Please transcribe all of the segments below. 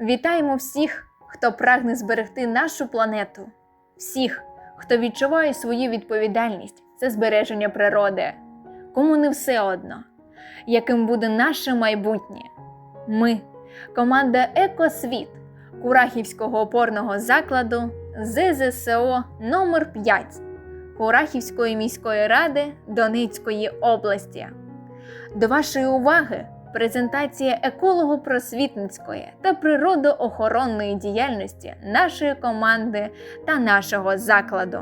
Вітаємо всіх, хто прагне зберегти нашу планету, всіх, хто відчуває свою відповідальність за збереження природи, кому не все одно, яким буде наше майбутнє. Ми, команда Екосвіт Курахівського опорного закладу ЗЗСО номер 5 Курахівської міської ради Донецької області. До вашої уваги презентація еколого-просвітницької та природоохоронної діяльності нашої команди та нашого закладу.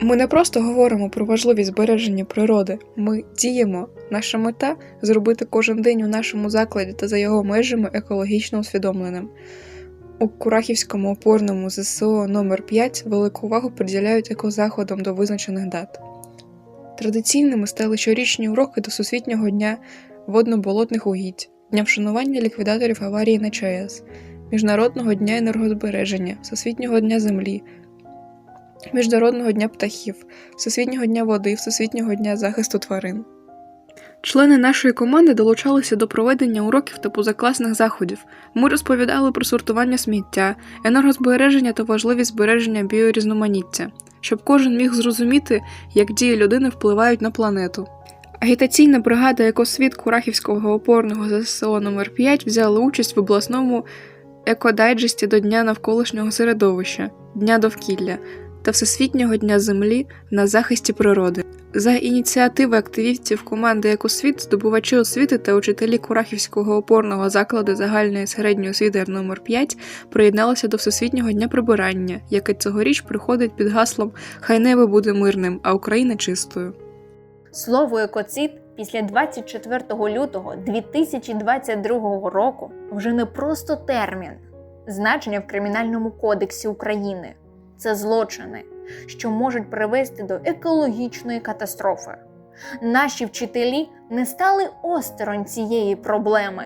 Ми не просто говоримо про важливість збереження природи, ми діємо. Наша мета зробити кожен день у нашому закладі та за його межами екологічно усвідомленим. У Курахівському опорному ЗСО номер 5 велику увагу приділяють екозаходам до визначених дат. Традиційними стали щорічні уроки до Всесвітнього дня водно-болотних угідь, дня вшанування ліквідаторів аварії на ЧАЕС, Міжнародного дня енергозбереження, Всесвітнього дня землі, Міжнародного дня птахів, Всесвітнього дня води, Всесвітнього дня захисту тварин. Члени нашої команди долучалися до проведення уроків та позакласних заходів. Ми розповідали про сортування сміття, енергозбереження та важливість збереження біорізноманіття, щоб кожен міг зрозуміти, як дії людини впливають на планету. Агітаційна бригада Екосвіт Курахівського опорного ЗСО номер 5 взяла участь в обласному екодайджесті до Дня навколишнього середовища, Дня довкілля та Всесвітнього дня землі на захисті природи. За ініціативи активістів команди Екосвіт, здобувачі освіти та учителі Курахівського опорного закладу загальної середньої освіти номер 5 приєдналися до Всесвітнього дня прибирання, яке цьогоріч приходить під гаслом Хай небо буде мирним, а Україна чистою. Слово екоцид після 24 лютого 2022 року вже не просто термін, значення в Кримінальному кодексі України. Це злочини, що можуть привести до екологічної катастрофи. Наші вчителі не стали осторонь цієї проблеми.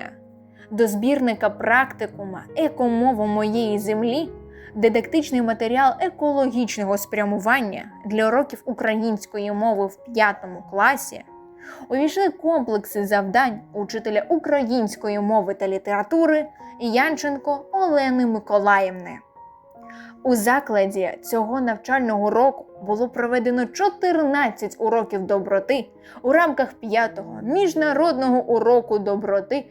До збірника практикума Екомова моєї землі дидактичний матеріал екологічного спрямування для уроків української мови в 5 класі увійшли комплекси завдань учителя української мови та літератури Янченко Олени Миколаївни. У закладі цього навчального року було проведено 14 уроків доброти у рамках 5-го міжнародного уроку доброти.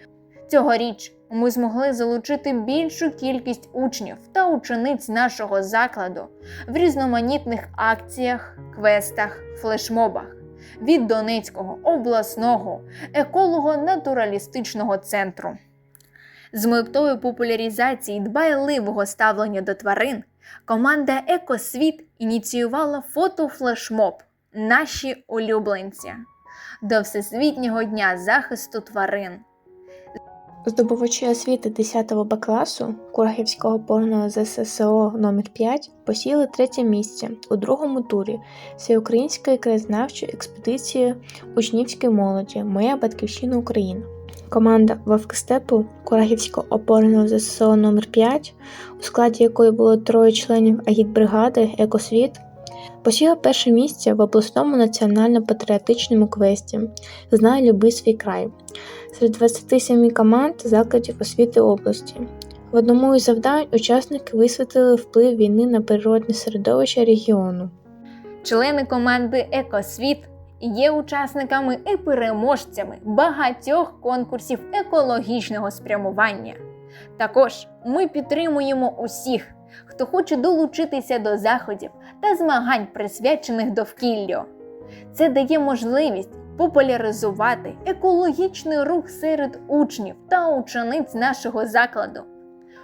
Цьогоріч ми змогли залучити більшу кількість учнів та учениць нашого закладу в різноманітних акціях, квестах, флешмобах від Донецького обласного еколого-натуралістичного центру. З метою популяризації дбайливого ставлення до тварин команда Екосвіт ініціювала фотофлешмоб Наші улюбленці до Всесвітнього дня захисту тварин. Здобувачі освіти 10 Б класу Курахівського опорного ЗССО номер 5 посіли третє місце у другому турі Всеукраїнської краєзнавчої експедиції учнівської молоді Моя батьківщина Україна. Команда Вовкстепу Курахівського опорного ЗСО номер 5 у складі якої було троє членів агітбригади Екосвіт, посіла перше місце в обласному національно-патріотичному квесті Знай люби свій край серед 27 команд закладів освіти області. В одному із завдань учасники висвітлили вплив війни на природне середовище регіону. Члени команди Екосвіт є учасниками і переможцями багатьох конкурсів екологічного спрямування. Також ми підтримуємо усіх, хто хоче долучитися до заходів та змагань, присвячених довкіллю. Це дає можливість популяризувати екологічний рух серед учнів та учениць нашого закладу,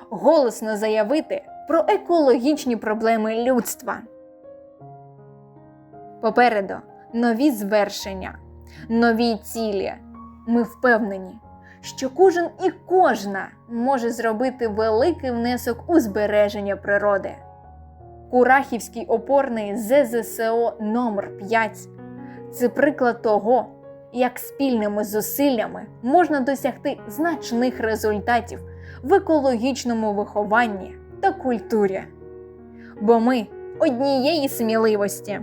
голосно заявити про екологічні проблеми людства. Попереду нові звершення, нові цілі. Ми впевнені, що кожен і кожна може зробити великий внесок у збереження природи. Курахівський опорний ЗЗСО номер 5 це приклад того, як спільними зусиллями можна досягти значних результатів в екологічному вихованні та культурі. Бо ми однієї сміливості.